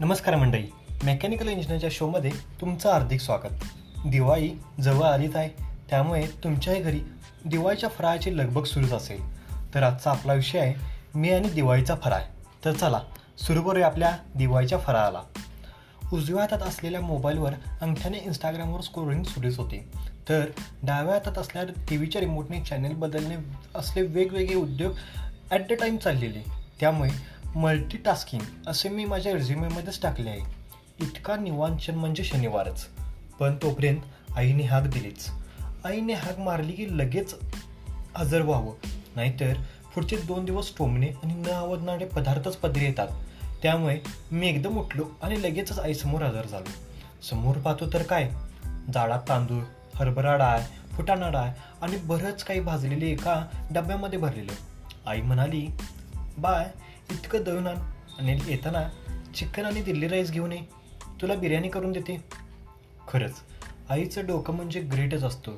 नमस्कार मंडळी. मेकॅनिकल इंजिनिअरच्या शोमध्ये तुमचं हार्दिक स्वागत. दिवाळी जवळ आलीच आहे. त्यामुळे तुमच्याही घरी दिवाळीच्या फराळाची लगबग सुरूच असेल. तर आजचा आपला विषय आहे मी आणि दिवाळीचा फराळ. तर चला सुरू करूया आपल्या दिवाळीच्या फराळाला. उजव्या हातात असलेल्या मोबाईलवर अंगठ्याने इंस्टाग्रामवर स्क्रोलिंग सुरूच होते. तर डाव्या हातात असल्यावर टी व्हीच्या रिमोटने चॅनेल बदलणे असले वेगवेगळे उद्योग ॲट द टाईम चाललेले. त्यामुळे मल्टीटास्किंग असे मी माझ्या रिझ्युमेमध्येच टाकले आहे. इतका निवांचन म्हणजे शनिवारच. पण तोपर्यंत आईने हाक दिलीच. आईने हाक मारली की लगेच हजर व्हावं. नाहीतर पुढचे दोन दिवस टोमणे आणि न आवडणारे पदार्थच पदरी येतात. त्यामुळे मी एकदम उठलो आणि लगेचच आईसमोर हजर झालो. समोर पाहतो तर काय? जाळात तांदूळ हरभरा डाळ फुटाणा डाळ आणि बरंच काही भाजलेले एका डब्यामध्ये भरलेलं. आई म्हणाली बाय इतकं दळून आण आणि येताना चिकन आणि दिल्ली राईस घेऊन ये. तुला बिर्याणी करून देते. खरंच आईचं डोकं म्हणजे ग्रेटच असतं.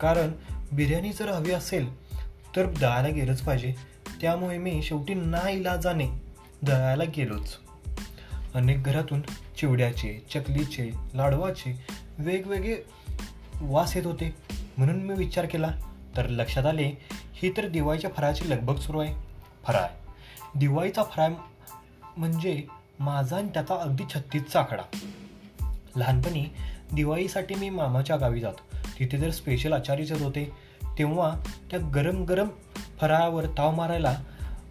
कारण बिर्याणी जर हवी असेल तर दळायला गेलंच पाहिजे. त्यामुळे मी शेवटी ना इलाजाने दळायला गेलोच. अनेक घरातून चिवड्याचे चकलीचे लाडवाचे वेगवेगळे वास येत होते. म्हणून मी विचार केला तर लक्षात आले ही तर दिवाळीच्या फराळाची लगबग सुरू आहे. फराळ. दिवाळीचा फराळ म्हणजे माझा आणि त्याचा अगदी छत्तीसचा आकडा लहानपणी दिवाळीसाठी मी मामाच्या गावी जात. तिथे जर स्पेशल आचार्यच होते तेव्हा त्या गरम गरम फराळावर ताव मारायला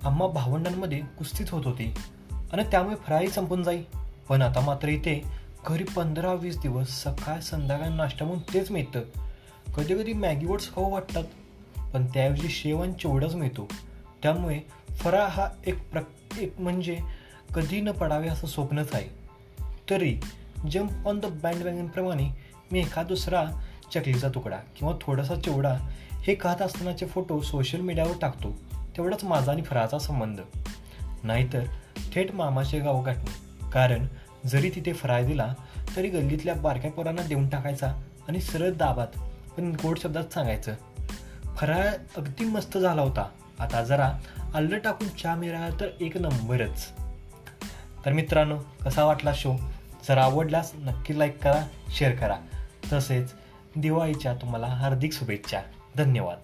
आम्हा भावंडांमध्ये कुस्तीच होत होती. आणि त्यामुळे फराळी संपून जाई. पण आता मात्र इथे घरी पंधरा वीस दिवस सकाळ संध्याकाळ नाश्ता म्हणून तेच मिळतं. कधी कधी मॅगी खाऊ वाटतात. पण त्याऐवजी शेवण चिवडच मिळतो. त्यामुळे फराळ हा एक प्र एक म्हणजे कधी न पडावे असं स्वप्नच आहे. तरी जम्प ऑन द बँड वॅगनप्रमाणे मी एखा दुसरा चकलीचा तुकडा किंवा थोडासा चिवडा हे खात असतानाचे फोटो सोशल मीडियावर टाकतो. तेवढाच माझा आणि फराळाचा संबंध. नाहीतर थेट मामाचे गाव गाठणे. कारण जरी तिथे फराळ दिला तरी गल्लीतल्या बारक्या पोरांना देऊन टाकायचा आणि सरळ दाबात पण गोड शब्दात सांगायचं. फराळ अगदी मस्त झाला होता. आता जरा आलं टाकून चहा मिळाला तर एक नंबरच. तर मित्रांनो कसा वाटला शो जर आवडल्यास नक्की लाईक करा शेअर करा. तसेच दिवाळीच्या तुम्हाला हार्दिक शुभेच्छा. धन्यवाद.